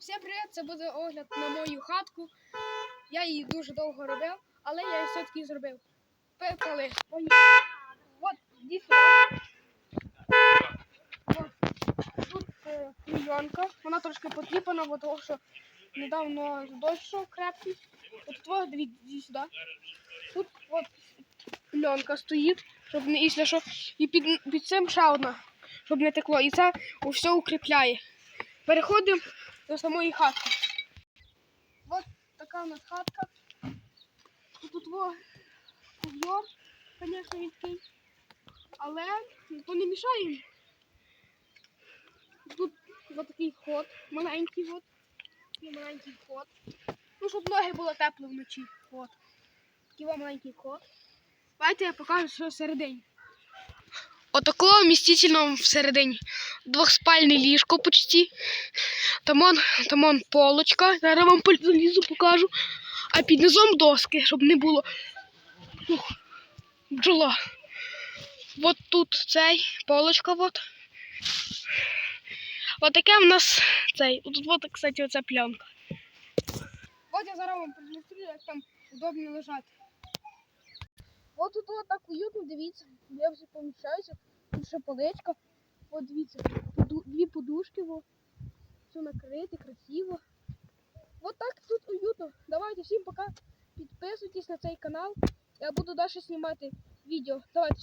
Всім привіт! Це буде огляд на мою хатку. Я її дуже довго робив, але я її все-таки зробив. Пекали. От, іди. Тут е, клейонка. Вона трошки потріпана, бо того, що недавно дощ крепкий. От твого дивіться сюди. Тут от пленка стоїть, щоб не якщо що. І під, під цим ще одна, щоб не текло. І це все укріпляє. Переходимо до самої хатки. Ось така у нас хатка. Тут во звісно, він. Але то не мішає. Тут ось такий ход, маленький. Такий маленький ход. Ну, щоб ноги було тепло вночі. От. Такий маленький ход. Давайте я покажу, що всередині. Отакого вмістительного всередині. Двохспальне ліжко почти. Там он, там он полочка. Зараз вам залізу покажу. А під низом доски, щоб не було ух, бджола. От тут цей полочка. От. От таке в нас цей. Тут от, кстати, оця пленка. От я зараз вам продемонструю, як там удобно лежати. От тут так уютно, дивіться. Я вже поміщаюся. Тут ще поличка. От дивіться, поду- дві подушки. Во. Все накрите, красиво. Вот так тут уютно. Давайте всім пока. Підписуйтесь на цей канал. Я буду далі знімати відео. Давайте.